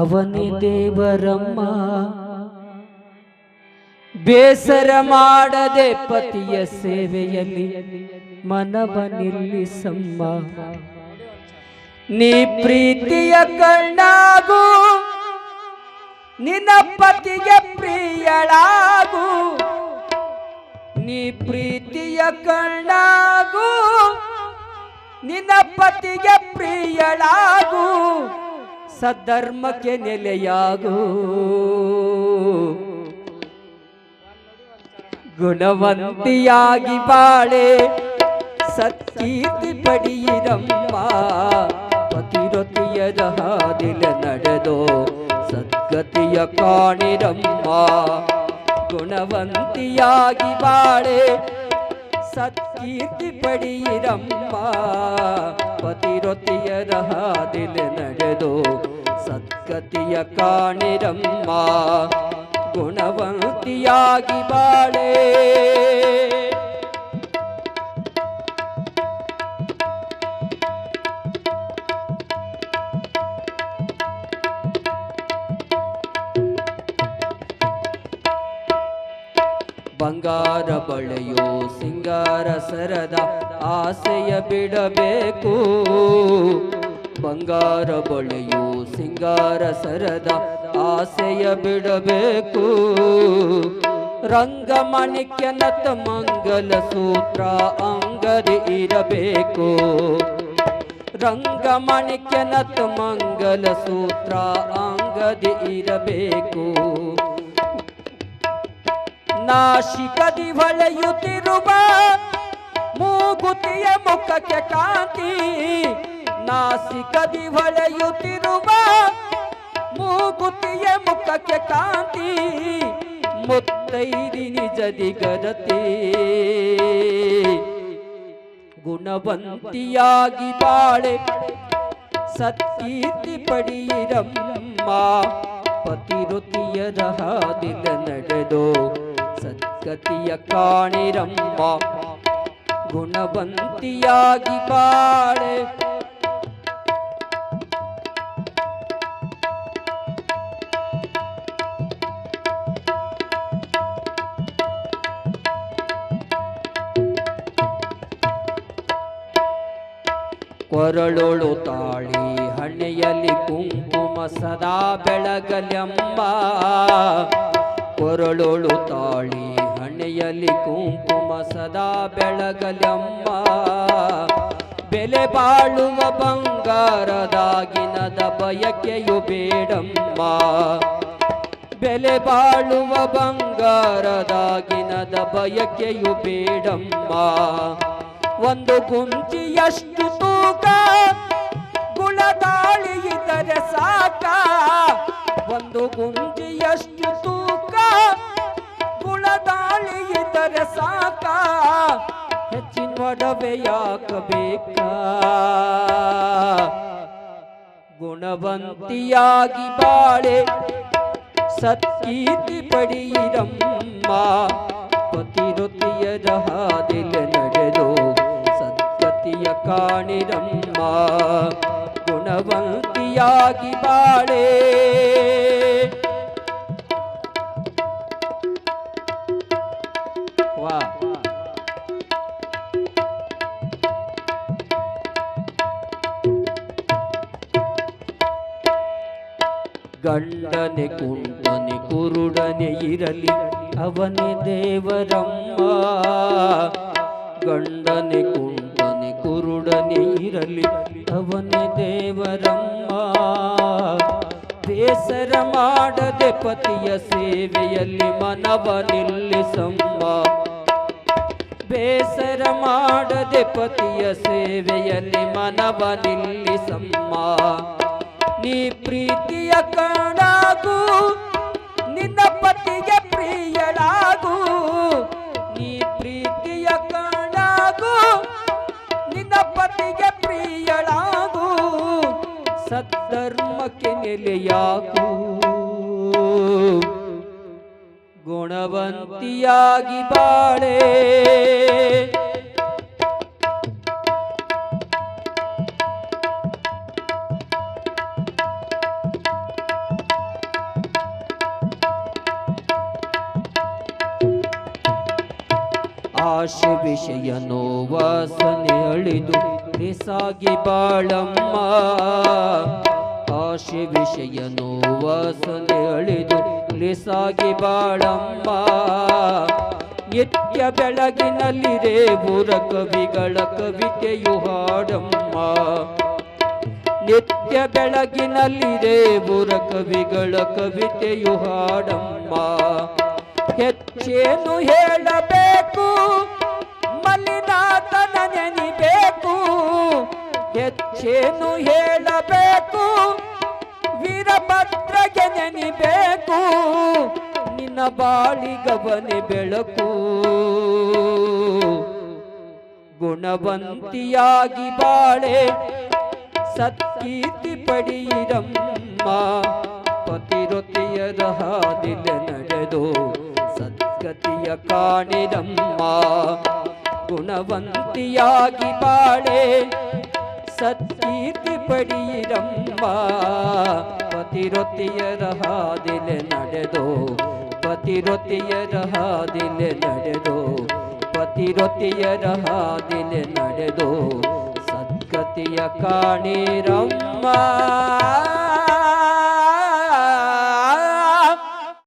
ಅವನೇ ದೇವರಮ್ಮ, ಬೇಸರ ಮಾಡದೆ ಪತಿಯ ಸೇವೆಯಲ್ಲಿ ಮನವ ನಿಲ್ಲಿಸಮ್ಮ. ನೀ ಪ್ರೀತಿಯ ಕಣ್ಣಾಗು, ನಿನ್ನ ಪತಿಗೆ ಪ್ರಿಯಳಾಗು. ನೀ ಪ್ರೀತಿಯ ಕಣ್ಣಾಗು, ನಿನ್ನ ಪತಿಗೆ ಪ್ರಿಯಳಾಗು. ಸದ್ಧರ್ಮಕ್ಕೆ ನೆಲೆಯಾಗು. ಗುಣವಂತಿಯಾಗಿ ಬಾಳೆ, ಸತ್ಕೀರ್ತಿ ಪಡೆಯಿರಮ್ಮ ಪತಿರತಿಯರ ಹಾದಿಲ ನಡೆದೋ, ಸದ್ಗತಿಯ ಕಾಣಿರಮ್ಮ. ಗುಣವಂತಿಯಾಗಿ ಬಾಳೆ, ಸತ್ಕೀರ್ತಿ ಪಡೆಯಿರಮ್ಮ ಪತಿರತಿಯರ ಹಾದಿಲ ನಡೆದು ಸದ್ಗತಿಯ ಕಾಣಿರಮ್ಮ ಗುಣವಂತಿಯಾಗಿ ಬಾಳೆ. ಬಂಗಾರ ಬಳೆಯೋ ಸಿಂಗಾರ ಸರದ ಆಸೆಯ ಬಿಡಬೇಕು. ಬಂಗಾರ ಬಳೆಯೋ ಸಿಂಗಾರ ಸರದ ಆಸೆಯ ಬಿಡಬೇಕು. ರಂಗಮಣಿಕ್ಯನತ ಮಂಗಲ ಸೂತ್ರ ಅಂಗದಿ ಇರಬೇಕು. ರಂಗಮಣಿಕ್ಯನತ ಮಂಗಲ ಸೂತ್ರ ಅಂಗದಿ ಇರಬೇಕು. ನಾಶಿಕದಿ ಹೊಳೆಯುತ್ತಿರುವ ಮೂಗುತಿಯ ಮುಖಕ್ಕೆ ಕಾಂತಿ. ನಾಸಿಕದಿ ಹೊಳೆಯುತ್ತಿರುವ ಮೂಗುತಿಯ ಮುಖಕ್ಕೆ ಕಾಂತಿ. ಮುತ್ತೈರಿ ನಿಜದಿ ಗರತಿ. ಗುಣವಂತಿಯಾಗಿ ಬಾಳೆ ಸತ್ಕೀರ್ತಿ ಪಡೆಯಿರಮ್ಮ. ಪತಿರುತಿಯರ ಹಾದಿಲ ನಡೆದೋ ಸದ್ಗತಿಯ ಕಾಣಿರಮ್ಮ. ಗುಣವಂತಿಯಾಗಿ ಬಾಳೆ. ಕೊರಳೊಳು ತಾಳಿ ಹಣೆಯಲ್ಲಿ ಕುಂಕುಮ ಸದಾ ಬೆಳಗಲೆಂಬ. ಕೊರಳೊಳು ತಾಳಿ ಹಣೆಯಲ್ಲಿ ಕುಂಕುಮ ಸದಾ ಬೆಳಗಲಮ್ಮ. ಬೆಲೆ ಬಾಳುವ ಬಂಗಾರದಾಗಿನದ ಬಯಕೆಯು ಬೇಡಮ್ಮ. ಬೆಲೆ ಬಾಳುವ ಬಂಗಾರದಾಗಿನದ ಬಯಕೆಯು ಬೇಡಮ್ಮ. ಒಂದು ಗುಂಚಿಯಷ್ಟು ತೂಕ ಗುಣದಾಳಿ ಇದ್ದರೆ ಸಾಕ. ಒಂದು ಗುಂಜಿಯಷ್ಟು ಹೆಚ್ಚಿನ ಯಾಕ ಯಾಕಬೇಕಾ ಗುಣವಂತಿಯಾಗಿ ಬಾಳೆ ಸತ್ಕೀರ್ತಿ ಪಡೆಯಿರಮ್ಮ ಪತಿರೊತಿಯರ ಹಾದಿಲ ನಡೆದು ಸತ್ಪತಿಯ ಕಾಣಿರಮ್ಮ ಗುಣವಂತಿಯಾಗಿ ಬಾಳೆ ಗಂಡನೆ ಕುಂಟನೆ ಕುರುಡನೆ ಇರಲಿ, ಅವನೇ ದೇವರಮ್ಮ. ಗಂಡನೆ ಕುಂಟನೆ ಕುರುಡನೆ ಇರಲಿ, ಅವನೇ ದೇವರಮ್ಮ. ಬೇಸರ ಮಾಡದೆ ಪತಿಯ ಸೇವೆಯಲ್ಲಿ ಮನವ ನಿಲ್ಲಿಸಮ್ಮ. ಬೇಸರ ಮಾಡದೆ ಪತಿಯ ಸೇವೆಯಲ್ಲಿ ಮನವ ನಿಲ್ಲಿಸಮ್ಮ. ನೀ ಪ್ರೀತಿಯ ಕಣಾಗು, ನಿನ್ನ ಪತಿಗೆ ಪ್ರಿಯಳಾಗು. ನೀ ಪ್ರೀತಿಯ ಕಣಾಗು, ನಿನ್ನ ಪತಿಗೆ ಪ್ರಿಯಳಾಗು. ಸದ್ಧರ್ಮಕ್ಕೆ ನೆಲೆಯಾಗು. ಗುಣವಂತಿಯಾಗಿ ಬಾಳೆ. ಆಶೆ ವಿಷಯ ನೋವಾಸನೆ ಅಳಿದು ರಿಸಾಗಿ ಬಾಳಮ್ಮ. ಆಶೆ ವಿಷಯ ನೋವಾಸನೆ ಅಳಿದು ರಿಸಾಗಿ ಬಾಳಮ್ಮ. ನಿತ್ಯ ಬೆಳಗಿನಲ್ಲಿ ಬುರ ಕವಿಗಳ ಕವಿತೆಯು ಹಾಡಮ್ಮ. ನಿತ್ಯ ಬೆಳಗಿನಲ್ಲಿ ಬುರ ಕವಿಗಳ ಕವಿತೆಯು ಹಾಡಮ್ಮ. ಹೆಚ್ಚೇನು ಹೇಳಬೇಕು, ಮಲ್ಲಿನಾಥನ ನೆನಿಬೇಕು. ಹೆಚ್ಚೇನು ಹೇಳಬೇಕು, ವೀರಭದ್ರಗೆ ನೆನಿಬೇಕು. ನಿನ್ನ ಬಾಳಿಗವನೆ ಬೆಳಕು. ಗುಣವಂತಿಯಾಗಿ ಬಾಳೆ, ಸತ್ಕೀರ್ತಿ ಪಡೆಯಿರಮ್ಮ. ಪತಿರೊತೆಯರ ಹಾದಿಲ ನಡೆದು ಸದ್ಗತಿಯ ಕಾಣಿದಮ್ಮ, ಗುಣವಂತಿಯಾಗಿ ಬಾಳೆ, ಸತ್ಕೀರ್ತಿ ಪಡೆಯಿರಮ್ಮ. ಪತಿರೊತ್ತಿಯರ ಹಾದಿಲೆ ನಡೆದು, ಪತಿರೊತ್ತಿಯರ ಹಾದಿಲೆ ನಡೆದು, ಪತಿರೊತ್ತಿಯರ ಹಾದಿಲೆ ನಡೆದು, ಸದ್ಗತಿಯ ಕಾಣಿರಮ್ಮ.